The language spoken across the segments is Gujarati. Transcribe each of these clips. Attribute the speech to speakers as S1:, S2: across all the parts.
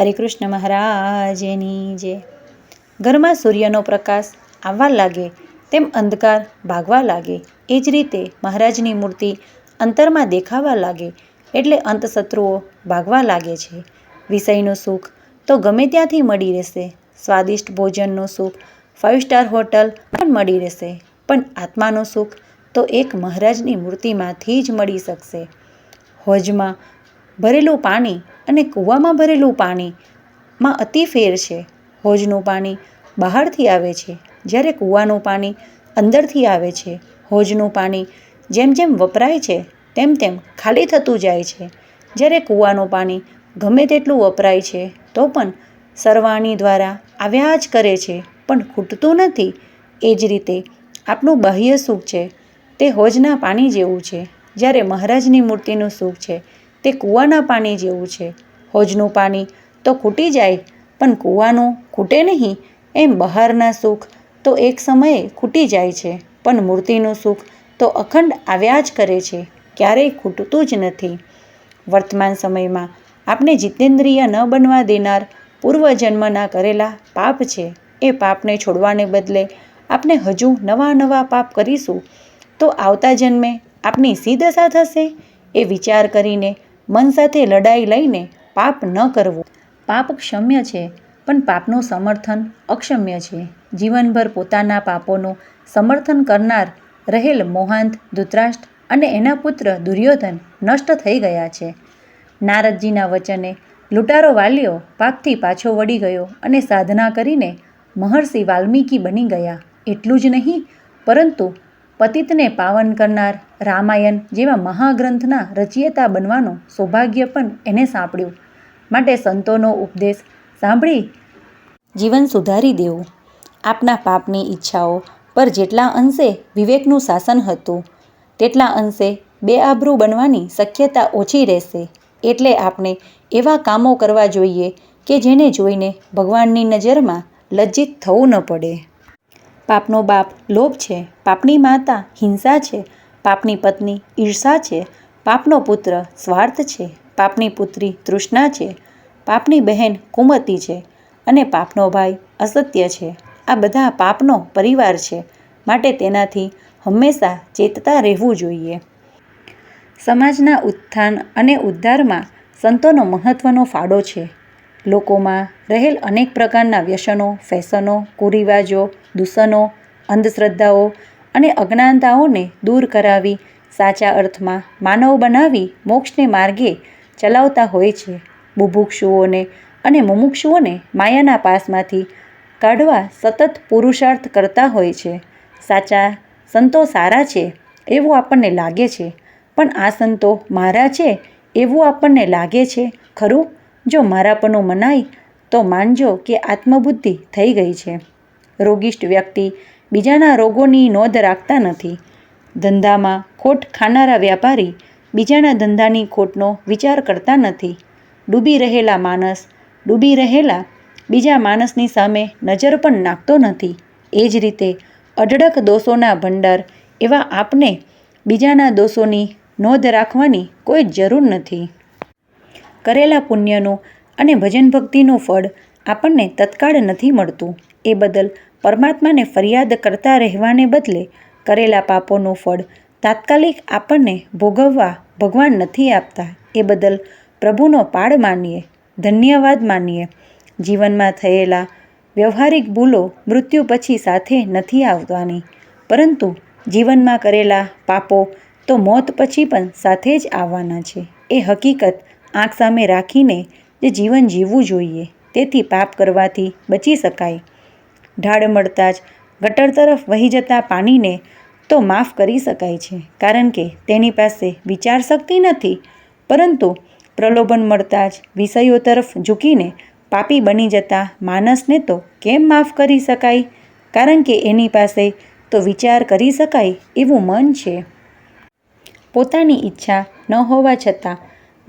S1: હરિકૃષ્ણ મહારાજની જય ઘરમાં સૂર્યનો પ્રકાશ આવવા લાગે, તેમ અંધકાર ભાગવા લાગે, એ જ રીતે મહારાજની મૂર્તિ અંતરમાં દેખાવા લાગે, એટલે અંતશત્રુઓ ભાગવા લાગે છે. વિષયનું સુખ તો ગમે ત્યાંથી મળી રહેશે, સ્વાદિષ્ટ ભોજનનું સુખ ફાઇવ સ્ટાર હોટલ પણ મળી રહેશે, પણ આત્માનું સુખ તો એક મહારાજની મૂર્તિમાંથી જ મળી શકશે. હોજમાં ભરેલું પાણી અને કૂવામાં ભરેલું પાણીમાં અતિ ફેર છે. હોજનું પાણી બહારથી આવે છે. જ્યારે કૂવાનું પાણી અંદરથી આવે છે. હોજનું પાણી જેમ જેમ વપરાય છે, તેમ તેમ ખાલી થતું જાય છે. જ્યારે કૂવાનું પાણી ગમે તેટલું વપરાય છે, તો પણ સરવાણી દ્વારા આવ્યા જ કરે છે. પણ ખૂટતું નથી. એ જ રીતે આપણું બાહ્ય સુખ છે. તે હોજના પાણી જેવું છે. જ્યારે મહારાજની મૂર્તિનું સુખ છે તે કૂવાના પાણી જેવું છે. હોજનું પાણી તો ખૂટી જાય, પણ કૂવાનું ખૂટે નહીં. એમ બહારના સુખ તો એક સમયે ખૂટી જાય છે, પણ મૂર્તિનું સુખ તો અખંડ આવ્યા જ કરે છે, ક્યારેય ખૂટતું જ નથી. વર્તમાન સમયમાં આપણે જીતેન્દ્રિય ન બનવા દેનાર પૂર્વજન્મના કરેલા પાપ છે, એ પાપને છોડવાને બદલે આપણે હજુ નવા નવા પાપ કરીશું. તો આવતા જન્મે આપની સી દશા થશે? એ વિચાર કરીને મન સાથે લડાઈ લઈને પાપ ન કરવું. પાપ ક્ષમ્ય છે, પણ પાપનું સમર્થન અક્ષમ્ય છે. જીવનભર પોતાના પાપોનું સમર્થન કરનાર રહેલ મોહાંત, ધૂતરાષ્ટ્ર અને એના પુત્ર દુર્યોધન નષ્ટ થઈ ગયા છે. નારદજીના વચને લૂંટારો વાલ્યો પાપથી પાછો વળી ગયો અને સાધના કરીને મહર્ષિ વાલ્મીકી બની ગયા. એટલું જ નહીં, પરંતુ પતિતને પાવન કરનાર રામાયણ જેવા મહાગ્રંથના રચયિતા બનવાનો સૌભાગ્ય પણ એને સાંપડ્યું. માટે સંતોનો ઉપદેશ સાંભળી જીવન સુધારી દેવું. આપના પાપની ઈચ્છાઓ પર જેટલા અંશે વિવેકનું શાસન હતું, તેટલા અંશે બે આબરૂ બનવાની શક્યતા ઓછી રહેશે. એટલે આપણે એવા કામો કરવા જોઈએ કે જેને જોઈને ભગવાનની નજરમાં લજ્જિત થવું ન પડે. પાપનો બાપ લોભ છે, પાપની માતા હિંસા છે, પાપની પત્ની ઈર્ષા છે, પાપનો પુત્ર સ્વાર્થ છે, પાપની પુત્રી તૃષ્ણા છે, પાપની બહેન કુમતી છે અને પાપનો ભાઈ અસત્ય છે. આ બધા પાપનો પરિવાર છે, માટે તેનાથી હંમેશા ચેતતા રહેવું જોઈએ. સમાજના ઉત્થાન અને ઉદ્ધારમાં સંતોનો મહત્ત્વનો ફાળો છે. લોકોમાં રહેલ અનેક પ્રકારના વ્યસનો ફેશનો કુરિવાજો, દૂષણો, અંધશ્રદ્ધાઓ અને અજ્ઞાનતાઓને દૂર કરાવી સાચા અર્થમાં માનવ બનાવી મોક્ષને માર્ગે ચલાવતા હોય છે. બુભુક્ષુઓને અને મુમુક્ષુઓને માયાના પાસમાંથી કાઢવા સતત પુરુષાર્થ કરતા હોય છે. સાચા સંતો સારા છે એવું આપણને લાગે છે, પણ આ સંતો મારા છે એવું આપણને લાગે છે ખરું? જો મારાપણું મનાય, તો માનજો કે આત્મબુદ્ધિ થઈ ગઈ છે. રોગિષ્ટ વ્યક્તિ બીજાના રોગોની નોંધ રાખતા નથી. ધંધામાં ખોટ ખાનારા વ્યાપારી બીજાના ધંધાની ખોટનો વિચાર કરતા નથી. ડૂબી રહેલા માણસ, ડૂબી રહેલા બીજા માણસની સામે નજર પણ નાખતો નથી. એ જ રીતે અઢળક દોષોના ભંડાર એવા આપને બીજાના દોષોની નોંધ રાખવાની કોઈ જરૂર નથી. કરેલા પુણ્યનું અને ભજન ભક્તિનું ફળ આપણને તત્કાળ નથી મળતું. એ બદલ પરમાત્માને ફરિયાદ કરતા રહેવાને બદલે કરેલા પાપોનું ફળ તાત્કાલિક આપણને ભોગવવા ભગવાન નથી આપતા. એ બદલ પ્રભુનો પાડ માનીએ, ધન્યવાદ માનીએ. જીવનમાં થયેલા વ્યવહારિક ભૂલો મૃત્યુ પછી સાથે નથી આવવાની. પરંતુ જીવનમાં કરેલા પાપો તો મોત પછી પણ સાથે જ આવવાના છે. એ હકીકત આંખ સામે રાખીને જે જીવન જીવવું જોઈએ, તેથી પાપ કરવાથી બચી શકાય. ઢાળ મળતાં જ ગટર તરફ વહી જતા પાણીને તો માફ કરી શકાય છે, કારણ કે તેની પાસે વિચાર શક્તિ નથી. પરંતુ પ્રલોભન મળતાં જ વિષયો તરફ ઝૂકીને પાપી બની જતા માણસને તો કેમ માફ કરી શકાય? કારણ કે એની પાસે તો વિચાર કરી શકાય એવું મન છે. પોતાની ઈચ્છા ન હોવા છતાં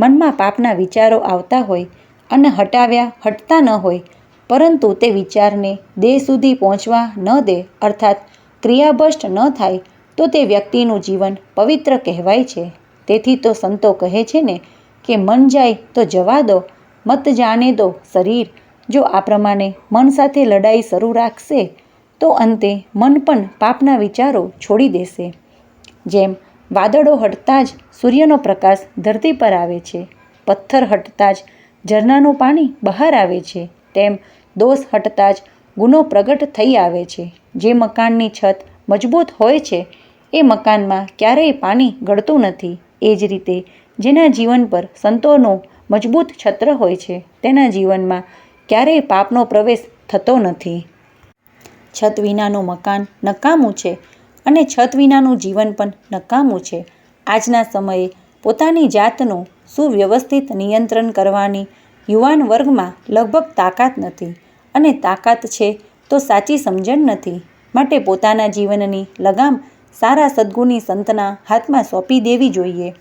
S1: મનમાં પાપના વિચારો આવતા હોય અને હટાવ્યા હટતા ન હોય, પરંતુ તે વિચારને દેહ સુધી પહોંચવા ન દે, અર્થાત ક્રિયાભ્રષ્ટ ન થાય, તો તે વ્યક્તિનું જીવન પવિત્ર કહેવાય છે. તેથી તો સંતો કહે છે ને કે, મન જાય તો જવા દો, મત જાણે દો શરીર. જો આ પ્રમાણે મન સાથે લડાઈ શરૂ રાખશે, તો અંતે મન પણ પાપના વિચારો છોડી દેશે. જેમ વાદળો હટતા જ સૂર્યનો પ્રકાશ ધરતી પર આવે છે. પથ્થર હટતા જ ઝરણાનું પાણી બહાર આવે છે. તેમ દોષ હટતા જ ગુનો પ્રગટ થઈ આવે છે. જે મકાનની છત મજબૂત હોય છે, એ મકાનમાં ક્યારેય પાણી ગળતું નથી. એ જ રીતે જેના જીવન પર સંતોનો મજબૂત છત્ર હોય છે, તેના જીવનમાં ક્યારેય પાપનો પ્રવેશ થતો નથી. છત વિનાનું મકાન નકામું છે અને છત વિનાનું જીવન પણ નકામું છે. આજના સમયે પોતાની જાતનું સુવ્યવસ્થિત નિયંત્રણ કરવાની યુવાન વર્ગમાં લગભગ તાકાત નથી. અને તાકાત છે તો સાચી સમજણ નથી. માટે પોતાના જીવનની લગામ સારા સદગુણી સંતના હાથમાં સોંપી દેવી જોઈએ.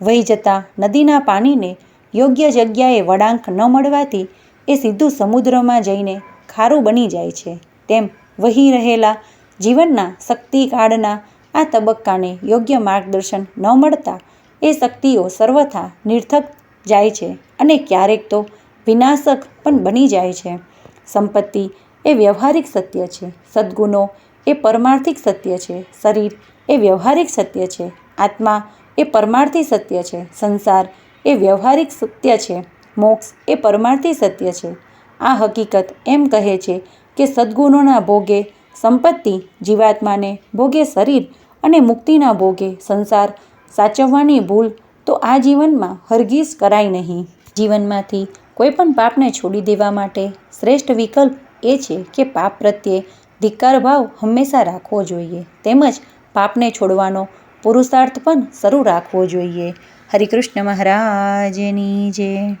S1: વહી જતા નદીના પાણીને યોગ્ય જગ્યાએ વળાંક ન મળવાથી એ સીધું સમુદ્રમાં જઈને ખારું બની જાય છે. તેમ વહી રહેલા જીવનના શક્તિકાળના આ તબક્કાને યોગ્ય માર્ગદર્શન ન મળતા એ શક્તિઓ સર્વથા નિર્થક જાય છે અને ક્યારેક તો વિનાશક પણ બની જાય છે. સંપત્તિ એ વ્યવહારિક સત્ય છે. સદ્ગુણો એ પરમાર્થિક સત્ય છે. શરીર એ વ્યવહારિક સત્ય છે. આત્મા એ પરમાર્થી સત્ય છે. સંસાર એ વ્યવહારિક સત્ય છે. મોક્ષ એ પરમાર્થી સત્ય છે. આ હકીકત એમ કહે છે કે સદ્ગુણોના ભોગે સંપત્તિ, જીવાત્માને ભોગે શરીર અને મુક્તિના ભોગે સંસાર. સાચવવાની ભૂલ તો આ જીવનમાં હરગીઝ કરાય નહીં. જીવનમાંથી કોઈપણ પાપને છોડી દેવા માટે શ્રેષ્ઠ વિકલ્પ એ છે કે પાપ પ્રત્યે ધિક્કાર ભાવ હંમેશા રાખવો જોઈએ. તેમજ પાપને છોડવાનો પુરુષાર્થ પણ શરૂ રાખવો જોઈએ. હરિકૃષ્ણ મહારાજની જય.